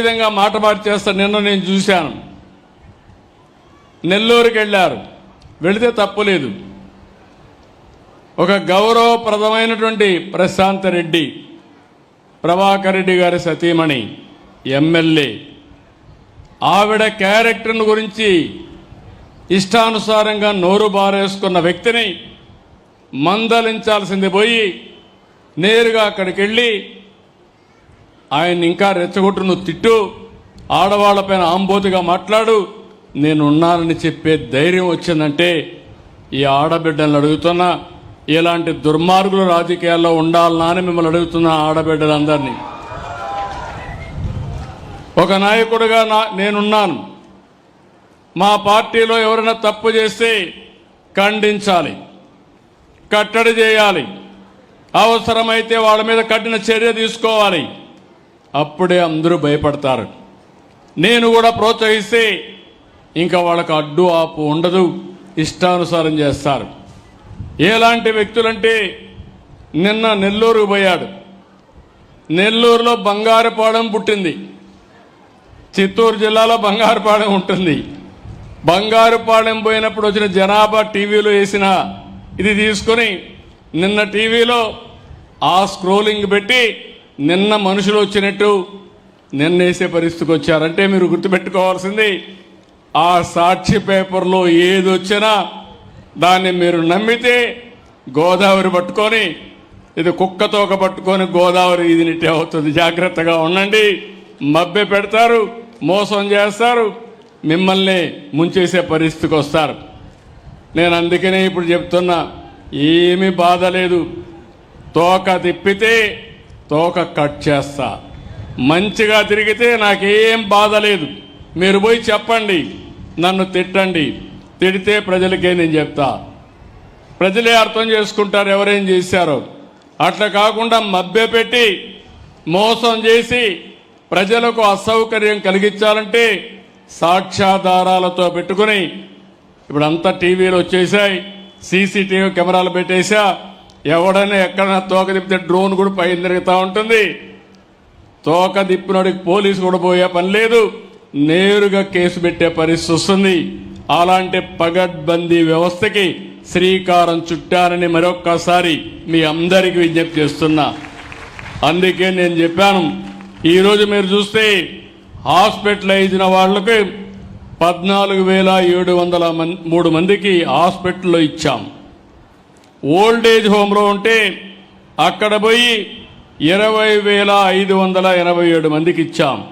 విధంగా మాట మార్చేస్తా నిన్న నేను చూశాను. నెల్లూరుకి వెళ్ళారు. వెళితే తప్పులేదు ఒక గౌరవప్రదమైనటువంటి ప్రశాంత్ రెడ్డి ప్రభాకర్ రెడ్డి గారి సతీమణి ఎమ్మెల్యే. ఆవిడ క్యారెక్టర్ను గురించి ఇష్టానుసారంగా నోరు బారేసుకున్న వ్యక్తిని మందలించాల్సింది పోయి నేరుగా అక్కడికి వెళ్ళి ఆయన ఇంకా రెచ్చగొట్టు నువ్వు తిట్టు ఆడవాళ్ళపైన ఆంబోతుగా మాట్లాడు. నేను ఉన్నానని చెప్పే ధైర్యం వచ్చిందంటే ఈ ఆడబిడ్డలను అడుగుతున్నా. ఇలాంటి దుర్మార్గులు రాజకీయాల్లో ఉండాలనా అని మిమ్మల్ని అడుగుతున్నా ఆడబిడ్డలందరినీ. ఒక నాయకుడిగా నా నేనున్నాను. మా పార్టీలో ఎవరైనా తప్పు చేస్తే ఖండించాలి కట్టడి చేయాలి. అవసరమైతే వాళ్ళ మీద కఠిన చర్య తీసుకోవాలి. అప్పుడే అందరూ భయపడతారు. నేను కూడా ప్రోత్సహిస్తే ఇంకా వాళ్ళకు అడ్డు ఆపు ఉండదు ఇష్టానుసారం చేస్తారు. ఎలాంటి వ్యక్తులంటే నిన్న నెల్లూరు పోయాడు. నెల్లూరులో బంగారుపాడెం పుట్టింది. చిత్తూరు జిల్లాలో బంగారుపాడెం ఉంటుంది. బంగారుపాడెం పోయినప్పుడు వచ్చిన జనాభా టీవీలో వేసిన ఇది తీసుకొని నిన్న టీవీలో ఆ స్క్రోలింగ్ పెట్టి నిన్న మనుషులు వచ్చినట్టు నిన్న వేసే పరిస్థితికి వచ్చారంటే మీరు గుర్తుపెట్టుకోవాల్సింది ఆ సాక్షి పేపర్లో ఏది వచ్చినా దాన్ని మీరు నమ్మితే గోదావరి పట్టుకొని ఇది కుక్కతోక పట్టుకొని గోదావరి ఇది నిట్టే అవుతుంది. జాగ్రత్తగా ఉండండి. మబ్బె పెడతారు మోసం చేస్తారు మిమ్మల్ని ముంచేసే పరిస్థితికి వస్తారు. నేను అందుకనే ఇప్పుడు చెప్తున్నా ఏమీ బాధ లేదు. తోక తిప్పితే తోక కట్ చేస్తా. మంచిగా తిరిగితే నాకేం బాధ లేదు. మీరు పోయి చెప్పండి. నన్ను తిట్టండి. తిడితే ప్రజలకే నేను చెప్తా. ప్రజలే అర్థం చేసుకుంటారు ఎవరేం చేశారో. అట్లా కాకుండా మభ్యపెట్టి మోసం చేసి ప్రజలకు అసౌకర్యం కలిగించాలంటే సాక్ష్యాధారాలతో పెట్టుకుని ఇప్పుడు అంతా టీవీలు వచ్చేసాయి సీసీటీవీ కెమెరాలు పెట్టేశా ఎవడైనా ఎక్కడైనా తోక తిప్పితే డ్రోన్ కూడా పైన తిరుగుతూ ఉంటుంది. తోక దిప్పినోడికి పోలీసు కూడా పోయే పని లేదు. నేరుగా కేసు పెట్టే పరిస్థితి వస్తుంది. అలాంటి పగడ్బందీ వ్యవస్థకి శ్రీకారం చుట్టారని మరొక్కసారి మీ అందరికీ విజ్ఞప్తి చేస్తున్నా. అందుకే నేను చెప్పాను ఈరోజు మీరు చూస్తే హాస్పిటల్ అయిన వాళ్ళకి పద్నాలుగు వేల ఏడు వందల మం- మూడు మందికి హాస్పిటల్లో ఇచ్చాం. ఓల్డ్ ఏజ్ హోమ్లో ఉంటే అక్కడ పోయి ఇరవై వేల ఐదు వందల ఎనభై ఏడు మందికి ఇచ్చాం.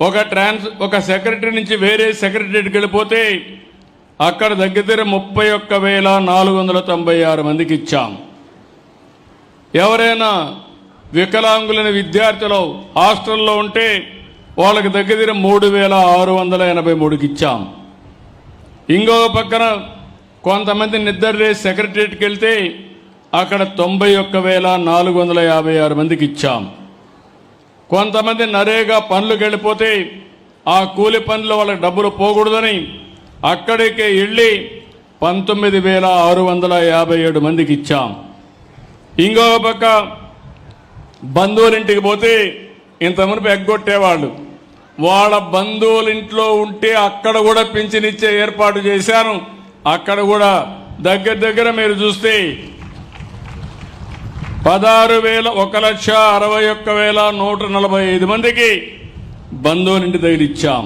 ఒక ట్రాన్స్ ఒక సెక్రటరీ నుంచి వేరే సెక్రటరీకి వెళ్ళిపోతే అక్కడ దగ్గర ముప్పై ఒక్క వేల నాలుగు వందల తొంభై ఆరు మందికి ఇచ్చాం. ఎవరైనా వికలాంగులైన విద్యార్థులు హాస్టల్లో ఉంటే వాళ్ళకి దగ్గర దగ్గర మూడు వేల ఆరు వందల ఎనభై మూడుకి ఇచ్చాం. ఇంకో పక్కన కొంతమంది నిద్రలే సెక్రటరీకి వెళ్తే అక్కడ తొంభై ఒక్క వేల నాలుగు వందల యాభై ఆరు మందికి ఇచ్చాం. కొంతమంది నరేగా పనులకు వెళ్ళిపోతే ఆ కూలి పనులు వాళ్ళకి డబ్బులు పోకూడదని అక్కడికే వెళ్ళి పంతొమ్మిది వేల ఆరు వందల యాభై ఏడు మందికి ఇచ్చాం. ఇంకో పక్క బంధువులింటికి పోతే ఇంత మునుపు ఎగ్గొట్టేవాళ్ళు. వాళ్ళ బంధువులింట్లో ఉంటే అక్కడ కూడా పింఛనిచ్చే ఏర్పాటు చేశాను. అక్కడ కూడా దగ్గర దగ్గర మీరు చూస్తే పదహారు వేల ఒక లక్ష అరవై ఒక్క వేల నూట నలభై ఐదు మందికి బంధువులింటి దగ్గర ఇచ్చాం.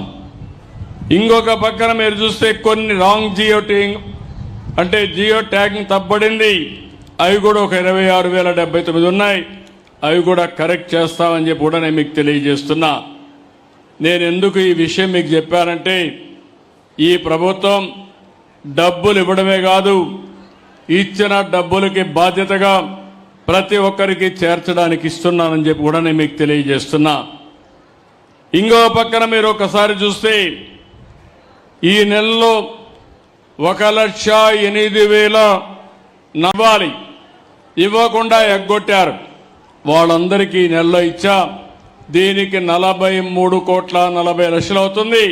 ఇంకొక పక్కన మీరు చూస్తే కొన్ని రాంగ్ జియో ట్యాగింగ్ అంటే జియో ట్యాగింగ్ తప్పబడింది. అవి కూడా ఒక ఇరవై ఆరు వేల డెబ్బై తొమ్మిది ఉన్నాయి. అవి కూడా కరెక్ట్ చేస్తామని చెప్పి కూడా నేను మీకు తెలియజేస్తున్నా. నేను ఎందుకు ఈ విషయం మీకు చెప్పానంటే ఈ ప్రభుత్వం డబ్బులు ఇవ్వడమే కాదు ఇచ్చిన డబ్బులకి బాధ్యతగా ప్రతి ఒక్కరికి చేర్చడానికి ఇస్తున్నానని చెప్పి కూడా నేను మీకు తెలియజేస్తున్నా. ఇంకో పక్కన మీరు ఒకసారి చూస్తే ఈ నెలలో ఒక లక్ష ఎనిమిది వేల నవ్వాలి ఇవ్వకుండా ఎగ్గొట్టారు. వాళ్ళందరికీ ఈ నెలలో ఇచ్చా దీనికి నలభై మూడు కోట్ల నలభై లక్షలు అవుతుంది.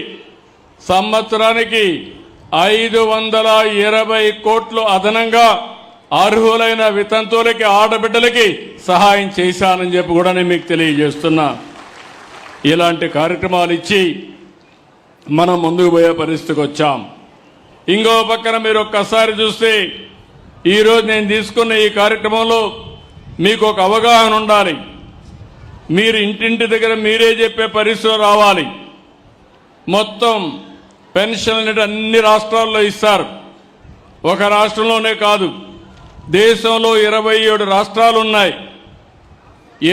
సంవత్సరానికి ఐదు వందల ఇరవై కోట్లు అదనంగా అర్హులైన వితంతువులకి ఆడబిడ్డలకి సహాయం చేశానని చెప్పి కూడా నేను మీకు తెలియజేస్తున్నా. ఇలాంటి కార్యక్రమాలు ఇచ్చి మనం ముందుకు పోయే పరిస్థితికి వచ్చాం. ఇంకో పక్కన మీరు ఒక్కసారి చూస్తే ఈరోజు నేను తీసుకున్న ఈ కార్యక్రమంలో మీకు ఒక అవగాహన ఉండాలి. మీరు ఇంటింటి దగ్గర మీరే చెప్పే పరిస్థితులు రావాలి. మొత్తం పెన్షన్ అనేది అన్ని రాష్ట్రాల్లో ఇస్తారు. ఒక రాష్ట్రంలోనే కాదు. దేశంలో ఇరవై ఏడు రాష్ట్రాలు ఉన్నాయి.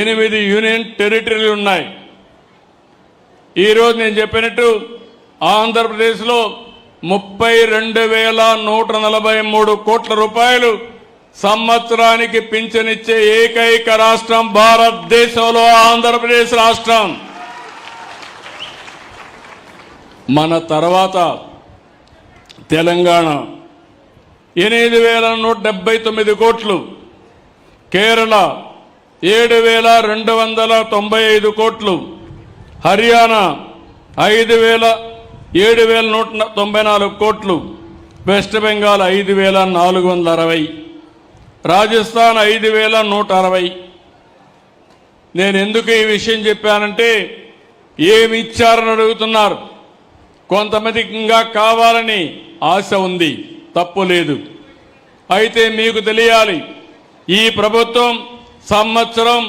ఎనిమిది యూనియన్ టెరిటరీలు ఉన్నాయి. ఈరోజు నేను చెప్పినట్టు ఆంధ్రప్రదేశ్లో ముప్పై రెండు వేల నూట నలభై మూడు కోట్ల రూపాయలు సంవత్సరానికి పింఛనిచ్చే ఏకైక రాష్ట్రం భారతదేశంలో ఆంధ్రప్రదేశ్ రాష్ట్రం. మన తర్వాత తెలంగాణ ఎనిమిది వేల నూట డెబ్బై తొమ్మిది కోట్లు కేరళ ఏడు వేల రెండు వందల తొంభై ఐదు కోట్లు హర్యానా ఐదు వేల ఏడు వేల నూట తొంభై నాలుగు కోట్లు వెస్ట్ బెంగాల్ ఐదు వేల నాలుగు వందల అరవై రాజస్థాన్ ఐదు వేల నూట అరవై. నేను ఎందుకు ఈ విషయం చెప్పానంటే ఏమి ఇచ్చారని అడుగుతున్నారు. కొంతమందికి ఇంకా కావాలని ఆశ ఉంది తప్పు లేదు. అయితే మీకు తెలియాలి ఈ ప్రభుత్వం సంవత్సరం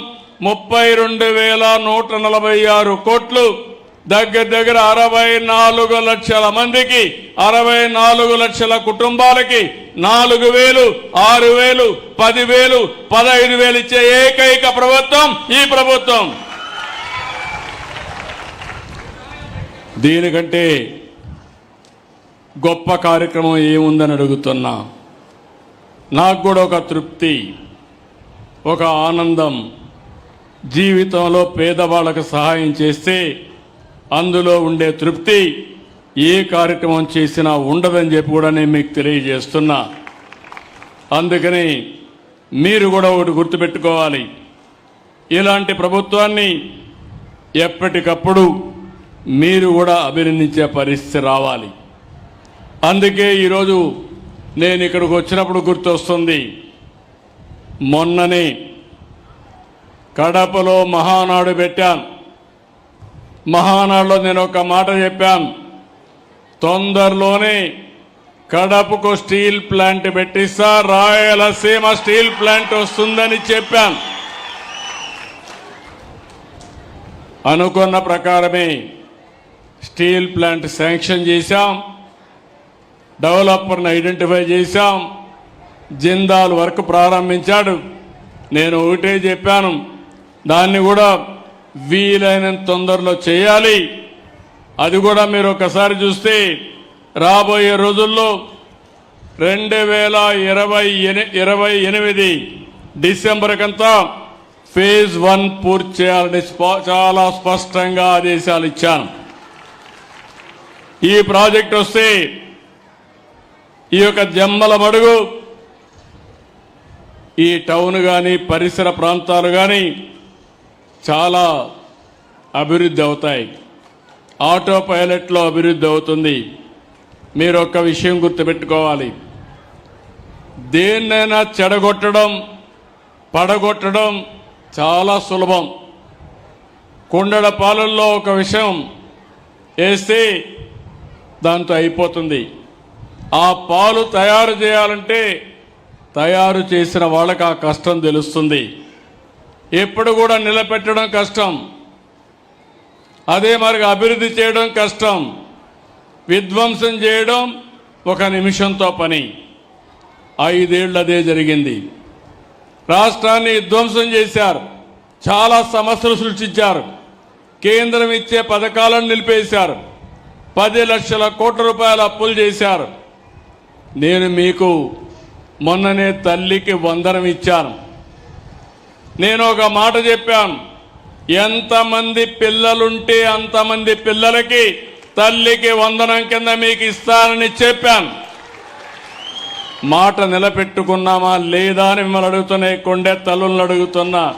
ముప్పై రెండు వేల నూట నలభై ఆరు కోట్లు దగ్గర దగ్గర అరవై నాలుగు లక్షల మందికి అరవై నాలుగు లక్షల కుటుంబాలకి నాలుగు వేలు ఆరు వేలు పదివేలు పదహైదు వేలు ఇచ్చే ఏకైక ప్రభుత్వం ఈ ప్రభుత్వం. దీనికంటే గొప్ప కార్యక్రమం ఏముందని అడుగుతున్నా. నాకు కూడా ఒక తృప్తి ఒక ఆనందం. జీవితంలో పేదవాళ్ళకు సహాయం చేస్తే అందులో ఉండే తృప్తి ఏ కార్యక్రమం చేసినా ఉండదని చెప్పి కూడా నేను మీకు తెలియజేస్తున్నా. అందుకని మీరు కూడా ఒకటి గుర్తుపెట్టుకోవాలి. ఇలాంటి ప్రభుత్వాన్ని ఎప్పటికప్పుడు మీరు కూడా అభినందించే పరిస్థితి రావాలి. అందుకే ఈరోజు నేను ఇక్కడికి వచ్చినప్పుడు గుర్తొస్తుంది. మొన్ననే కడపలో మహానాడు పెట్టాను. మహానాడులో నేను ఒక మాట చెప్పాను. తొందరలోనే కడపకు స్టీల్ ప్లాంట్ పెట్టిస్తా రాయలసీమ స్టీల్ ప్లాంట్ వస్తుందని చెప్పాను. అనుకున్న ప్రకారమే స్టీల్ ప్లాంట్ శాంక్షన్ చేశాం. డెవలపర్ని ఐడెంటిఫై చేశాం. జిందాల్ వర్క్ ప్రారంభించాడు. నేను ఒకటే చెప్పాను. దాన్ని కూడా వీలైనంత తొందరలో చేయాలి. అది కూడా మీరు ఒకసారి చూస్తే రాబోయే రోజుల్లో రెండు వేల ఇరవై ఎని- ఇరవై ఎనిమిది డిసెంబర్ కంతా ఫేజ్ వన్ పూర్తి చేయాలని స్ప- చాలా స్పష్టంగా ఆదేశాలు ఇచ్చాను. ఈ ప్రాజెక్ట్ వస్తే ఈ యొక్క జమ్మల మడుగు ఈ టౌన్ కానీ పరిసర ప్రాంతాలు కానీ చాలా అభివృద్ధి అవుతాయి. ఆటో పైలట్లో అభివృద్ధి అవుతుంది. మీరు ఒక్క విషయం గుర్తుపెట్టుకోవాలి. దేన్నైనా చెడగొట్టడం పడగొట్టడం చాలా సులభం. కుండల పాలల్లో ఒక విషయం వేస్తే దాంతో అయిపోతుంది. ఆ పాలు తయారు చేయాలంటే తయారు చేసిన వాళ్ళకి ఆ కష్టం తెలుస్తుంది. ఎప్పుడు కూడా నిలబెట్టడం కష్టం. అదే మరి అభివృద్ధి చేయడం కష్టం. విధ్వంసం చేయడం ఒక నిమిషంతో పని. ఐదేళ్ళు అదే జరిగింది. రాష్ట్రాన్ని విధ్వంసం చేశారు. చాలా సమస్యలు సృష్టించారు. కేంద్రం ఇచ్చే పథకాలను నిలిపేశారు. పది లక్షల కోట్ల రూపాయలు అప్పులు చేశారు. నేను మీకు మొన్ననే తల్లికి వందనం ఇచ్చాను. నేను ఒక మాట చెప్పాను. ఎంతమంది పిల్లలుంటే అంతమంది పిల్లలకి తల్లికి వందనం కింద మీకు ఇస్తానని చెప్పాను. మాట నిలబెట్టుకున్నామా లేదా అని మిమ్మల్ని అడుగుతున్నాయి. కొండే తల్లులను అడుగుతున్నా.